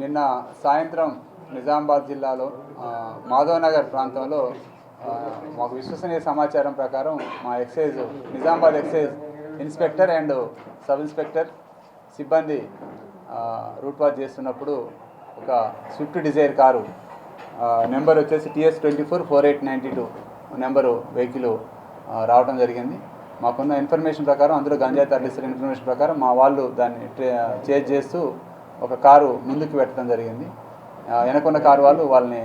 నిన్న సాయంత్రం నిజామాబాద్ జిల్లాలో మాధవనగర్ ప్రాంతంలో మాకు విశ్వసనీయ సమాచారం ప్రకారం మా excise Nizamabad excise inspector and sub inspector సిబ్బంది రూట్ వాచ్ చేస్తున్నప్పుడు ఒక స్విఫ్ట్ డిజైర్ కారు నెంబర్ వచ్చేసి TS twenty four four eight ninety two number vehicle రావడం జరిగింది. మాకున్న ఇన్ఫర్మేషన్ ప్రకారం అందులో గంజాయి తరలిస్తున్న ఇన్ఫర్మేషన్ ప్రకారం మా వాళ్ళు దాన్ని ట్రే చేజ్ చేస్తూ ఒక కారు ముందుకు పెట్టడం జరిగింది. వెనకున్న కారు వాళ్ళు వాళ్ళని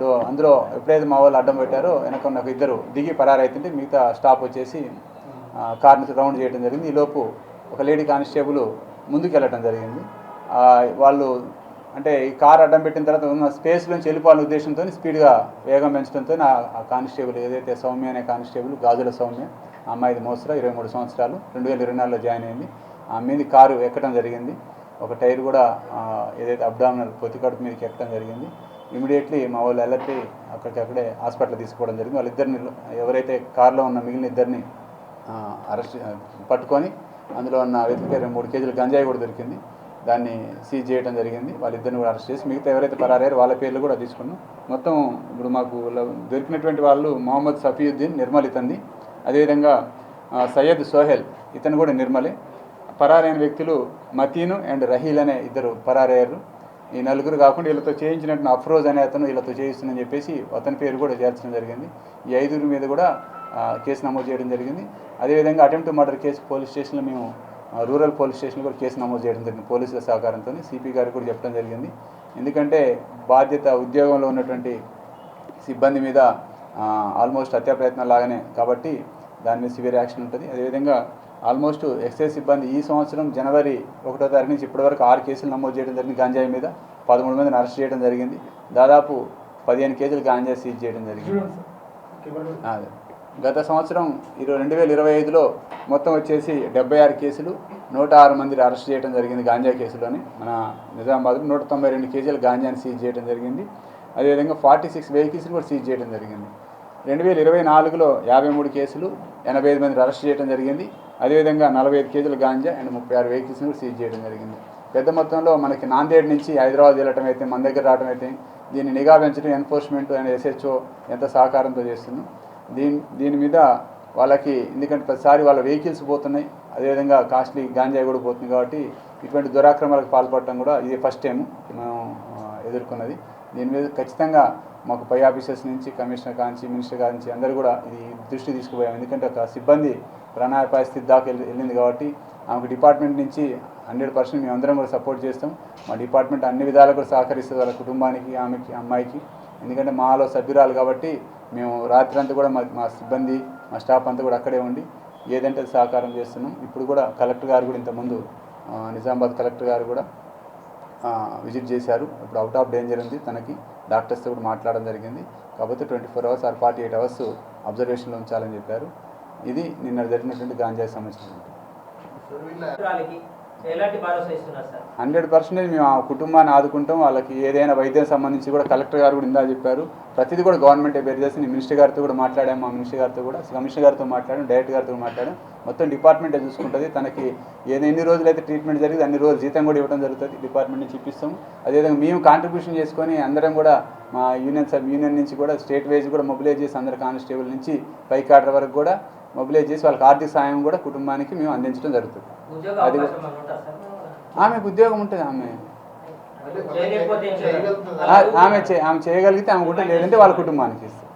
డో అందులో ఎప్పుడైతే మా వాళ్ళు అడ్డం పెట్టారో వెనకున్న ఒక ఇద్దరు దిగి పరారైతుంటే మిగతా స్టాప్ వచ్చేసి కార్ని రౌండ్ చేయడం జరిగింది. ఈలోపు ఒక లేడీ కానిస్టేబుల్ ముందుకు వెళ్ళటం జరిగింది వాళ్ళు అంటే ఈ కార్ అడ్డం పెట్టిన తర్వాత ఉన్న స్పేస్ నుంచి వెళ్ళిపోవాలనే ఉద్దేశంతో స్పీడ్గా వేగం పెంచడంతో ఆ కానిస్టేబుల్ ఏదైతే సౌమ్య అనే కానిస్టేబుల్ గాజుల సౌమ్య అమ్మాయిది మోసరా ఇరవై మూడు సంవత్సరాలు రెండు వేల ఇరవై నాలుగులో జాయిన్ అయింది. ఆ మీద కారు ఎక్కడం జరిగింది. ఒక టైర్ కూడా ఏదైతే అబ్డామినల్ పొత్తికడుపు మీదకి ఎక్కడం జరిగింది. ఇమీడియట్లీ మా వాళ్ళు అలర్ట్ అక్కడికక్కడే హాస్పిటల్ తీసుకోవడం జరిగింది. వాళ్ళిద్దరిని ఎవరైతే కారులో ఉన్న మిగిలిన ఇద్దరిని అరెస్ట్ పట్టుకొని అందులో ఉన్న వెతికే రెండు మూడు కేజీలు గంజాయి కూడా దొరికింది. దాన్ని సీజ్ చేయడం జరిగింది. వాళ్ళిద్దరిని కూడా అరెస్ట్ చేసి మిగతా ఎవరైతే పరారయ్యారో వాళ్ళ పేర్లు కూడా తీసుకున్నాం. మొత్తం ఇప్పుడు మాకు దొరికినటువంటి వాళ్ళు మొహమ్మద్ సఫీయుద్దీన్ నిర్మల్ ఇతంది అదేవిధంగా సయ్యద్ సోహెల్ ఇతను కూడా నిర్మలే. పరారైన వ్యక్తులు మతీను అండ్ రహీల్ అనే ఇద్దరు పరారయ్యారు. ఈ నలుగురు కాకుండా వీళ్ళతో చేయించినట్టు అఫ్రోజ్ అనే అతను వీళ్ళతో చేయిస్తుందని చెప్పేసి అతని పేరు కూడా చేర్చడం జరిగింది. ఈ ఐదుగురి మీద కూడా కేసు నమోదు చేయడం జరిగింది. అదేవిధంగా అటెంప్ట్ మర్డర్ కేసు పోలీస్ స్టేషన్లో మేము రూరల్ పోలీస్ స్టేషన్లో కూడా కేసు నమోదు చేయడం జరిగింది. పోలీసుల సహకారంతో సిపి గారికి కూడా చెప్పడం జరిగింది. ఎందుకంటే బాధ్యత ఉద్యోగంలో ఉన్నటువంటి సిబ్బంది మీద ఆల్మోస్ట్ హత్యా ప్రయత్నం లాగానే కాబట్టి దాని మీద సివియర్ యాక్షన్ ఉంటుంది. అదేవిధంగా ఆల్మోస్ట్ ఎక్సైజ్ సిబ్బంది ఈ సంవత్సరం జనవరి ఒకటో తారీఖు నుంచి ఇప్పటివరకు ఆరు కేసులు నమోదు చేయడం జరిగింది. గాంజాయి మీద పదమూడు మందిని అరెస్ట్ చేయడం జరిగింది. దాదాపు పదిహేను కేజీలు గాంజాయి సీజ్ చేయడం జరిగింది. అదే. గత సంవత్సరం ఇరవై రెండు వేల ఇరవై ఐదులో మొత్తం వచ్చేసి డెబ్బై ఆరు కేసులు నూట ఆరు మందిని అరెస్ట్ చేయడం జరిగింది గాంజా కేసులోని. మన నిజామాబాద్లో నూట తొంభై రెండు కేజీలు గాంజాని సీజ్ చేయడం జరిగింది. అదేవిధంగా ఫార్టీ సిక్స్ వెహికల్స్ని కూడా సీజ్ చేయడం జరిగింది. రెండు వేల ఇరవై నాలుగులో యాభై మూడు కేసులు ఎనభై ఐదు మంది అరెస్ట్ చేయడం జరిగింది. అదేవిధంగా నలభై ఐదు కేజీలు గాంజా అండ్ ముప్పై ఆరు వెహికల్స్ని కూడా సీజ్ చేయడం జరిగింది. పెద్ద మొత్తంలో మనకి నాందేడ్ నుంచి హైదరాబాద్ వెళ్ళటం అయితే మన దగ్గర రావడం అయితే దీన్ని నిఘా పెంచడం ఎన్ఫోర్స్మెంట్ అండ్ ఎస్హెచ్ఓ ఎంత సహకారంతో చేస్తున్నాం దీని దీని మీద వాళ్ళకి ఎందుకంటే ప్రతిసారి వాళ్ళ వెహికల్స్ పోతున్నాయి. అదేవిధంగా కాస్ట్లీ గాంజాయి కూడా పోతుంది కాబట్టి ఇటువంటి దురాక్రమాలకు పాల్పడటం కూడా ఇది ఫస్ట్ టైం మనం ఎదుర్కొన్నది. దీని మీద ఖచ్చితంగా మాకు పై ఆఫీసర్స్ నుంచి కమిషనర్ కాంచి మినిస్టర్ కాంచి అందరూ కూడా ఇది దృష్టి తీసుకుపోయాం. ఎందుకంటే ఒక సిబ్బంది ప్రాణాపాయ స్థితి దాకా వెళ్ళి- వెళ్ళింది కాబట్టి ఆమెకు డిపార్ట్మెంట్ నుంచి హండ్రెడ్ పర్సెంట్ మేము అందరం కూడా సపోర్ట్ చేస్తాం. మా డిపార్ట్మెంట్ అన్ని విధాలు కూడా సహకరిస్తుంది వాళ్ళ కుటుంబానికి ఆమెకి అమ్మాయికి. ఎందుకంటే మాలో సభ్యురాలు కాబట్టి మేము రాత్రి అంతా కూడా మా మా సిబ్బంది మా స్టాఫ్ అంతా కూడా అక్కడే ఉండి ఏదంటే అది సహకారం చేస్తున్నాం. ఇప్పుడు కూడా కలెక్టర్ గారు కూడా ఇంతకుముందు నిజామాబాద్ కలెక్టర్ గారు కూడా విజిట్ చేశారు. ఇప్పుడు అవుట్ ఆఫ్ డేంజర్ ఉంది. తనకి డాక్టర్స్తో కూడా మాట్లాడడం జరిగింది. కాకపోతే twenty four hours or forty eight hours అబ్జర్వేషన్లో ఉంచాలని చెప్పారు. ఇది నిన్న జరిగినటువంటి గాంజాయి సంబంధించినటువంటి. హండ్రెడ్ పర్సెంటేజ్ మేము ఆ కుటుంబాన్ని ఆదుకుంటాం. వాళ్ళకి ఏదైనా వైద్యం సంబంధించి కూడా కలెక్టర్ గారు కూడా ఇందా చెప్పారు. ప్రతిదీ కూడా గవర్నమెంటే బేర్ చేసి నేను మినిస్టర్ గారితో కూడా మాట్లాడాము. మా మినిస్టర్ గారితో కూడా కమిషనర్ గారితో మాట్లాడాం డైరెక్టర్ గారితో మాట్లాడాం మొత్తం డిపార్ట్మెంటే చూసుకుంటుంది. తనకి ఏదో ఎన్ని రోజులు అయితే ట్రీట్మెంట్ జరిగింది అన్ని రోజులు జీతం కూడా ఇవ్వడం జరుగుతుంది. డిపార్ట్మెంట్ నుంచి ఇప్పిస్తాం అదేవిధంగా మేము కాంట్రిబ్యూషన్ చేసుకొని అందరం కూడా మా యూనియన్ సబ్ యూనియన్ నుంచి కూడా స్టేట్ వైజ్ కూడా మొబిలైజ్ చేసి అందరు కానిస్టేబుల్ నుంచి పైకి ఆర్డర్ వరకు కూడా మొబిలైజ్ చేసి వాళ్ళకి ఆర్థిక సాయం కూడా కుటుంబానికి మేము అందించడం జరుగుతుంది. అది- ఆమెకు ఉద్యోగం ఉంటుంది ఆమె. ఆమె చే- ఆమె చేయగలిగితే ఆమె కూడా లేదంటే వాళ్ళ కుటుంబానికి ఇస్తారు